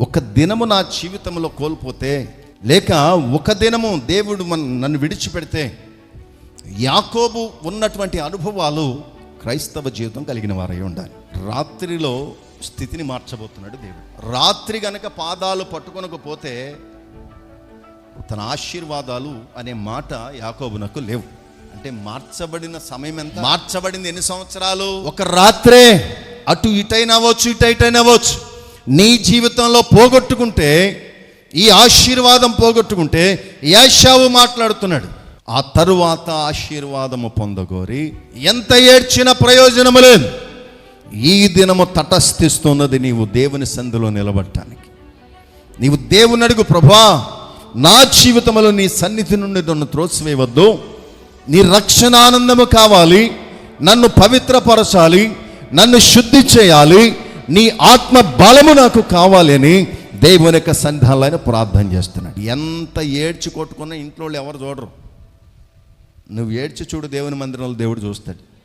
ఒక దినము నా జీవితంలో కోల్పోతే లేక ఒక దినము దేవుడు మన నన్ను విడిచిపెడితే యాకోబు ఉన్నటువంటి అనుభవాలు క్రైస్తవ జీవితం కలిగిన వారై ఉండాలి. రాత్రిలో స్థితిని మార్చబోతున్నాడు దేవుడు. రాత్రి గనక పాదాలు పట్టుకొనకపోతే తన ఆశీర్వాదాలు అనే మాట యాకోబునకు లేవు. అంటే మార్చబడిన సమయం ఎంత? మార్చబడింది ఎన్ని సంవత్సరాలు? ఒక రాత్రే. అటు ఇటైనా అవ్వచ్చు ఇటు ఇటైనా అవ్వచ్చు. నీ జీవితంలో పోగొట్టుకుంటే ఈ ఆశీర్వాదం పోగొట్టుకుంటే యాషావు మాట్లాడుతున్నాడు. ఆ తరువాత ఆశీర్వాదము పొందగోరి ఎంత ఏడ్చిన ప్రయోజనము లేదు. ఈ దినము తటస్థిస్తున్నది నీవు దేవుని సంధిలో నిలబడటానికి. నీవు దేవుని అడుగు ప్రభా నా జీవితంలో నీ సన్నిధి నుండి నన్ను త్రోసివేయవద్దు. నీ రక్షణ ఆనందము కావాలి. నన్ను పవిత్రపరచాలి. నన్ను శుద్ధి చేయాలి. నీ ఆత్మ బలము నాకు కావాలి అని దేవుని యొక్క సంఘాలను ప్రార్థన చేస్తున్నాడు. ఎంత ఏడ్చి కొట్టుకున్నా ఇంట్లో వాళ్ళు ఎవరు చూడరు. నువ్వు ఏడ్చి చూడు దేవుని మందిరంలో దేవుడు చూస్తాడు.